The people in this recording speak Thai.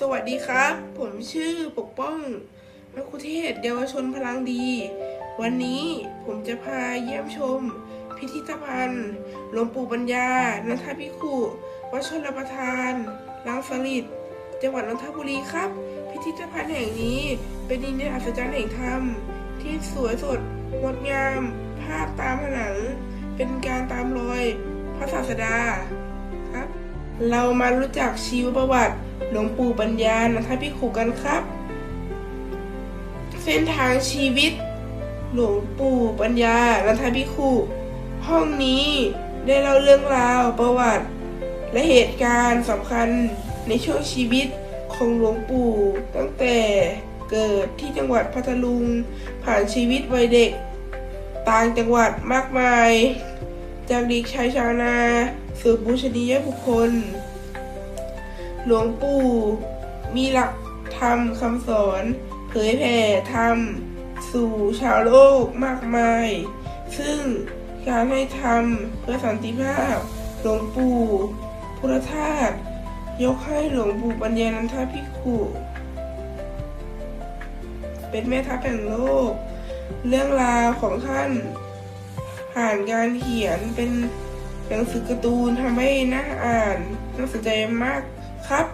สวัสดีครับ ผมชื่อปกป้องมะคุเทศเยาวชนพลังดี วันนี้ผมจะพาเยี่ยมชม พิพิธภัณฑ์หลวงปู่ปัญญา นันทพิคุวัดชนประทานลังสลิดจังหวัดนนทบุรีครับ พิพิธภัณฑ์แห่งนี้เป็นดินแดนอัศจรรย์แห่งธรรม ที่สวยสดงดงาม ภาพตามผนัง เป็นการตามรอยพระศาสดา เรามารู้จักชีวประวัติหลวงปู่ปัญญานันทพิขุกันครับ เส้นทางชีวิต หลวงปู่ปัญญานันทพิขุห้องนี้ได้เล่าเรื่องราวประวัติ และเหตุการณ์สำคัญในช่วงชีวิตของหลวงปู่ตั้งแต่เกิดที่จังหวัดพัทลุง ผ่านชีวิตวัยเด็ก ต่างจังหวัดมากมาย จากเด็กชายชาวนา สู่บูชนียบุคคล หลวงปู่มีหลักธรรมคำสอน เผยแผ่ธรรม สู่ชาวโลกมากมาย ซึ่งการให้ธรรมเพื่อสันติภาพ หลวงปู่พุทธทาสยกให้หลวงปู่ปัญญานันทภิกขุเป็นแม่ทัพแห่งโลก เรื่องราวของท่านผ่านการเขียนเป็น หนังสือการ์ตูนทำให้น่าอ่านน่าสนใจมากครับ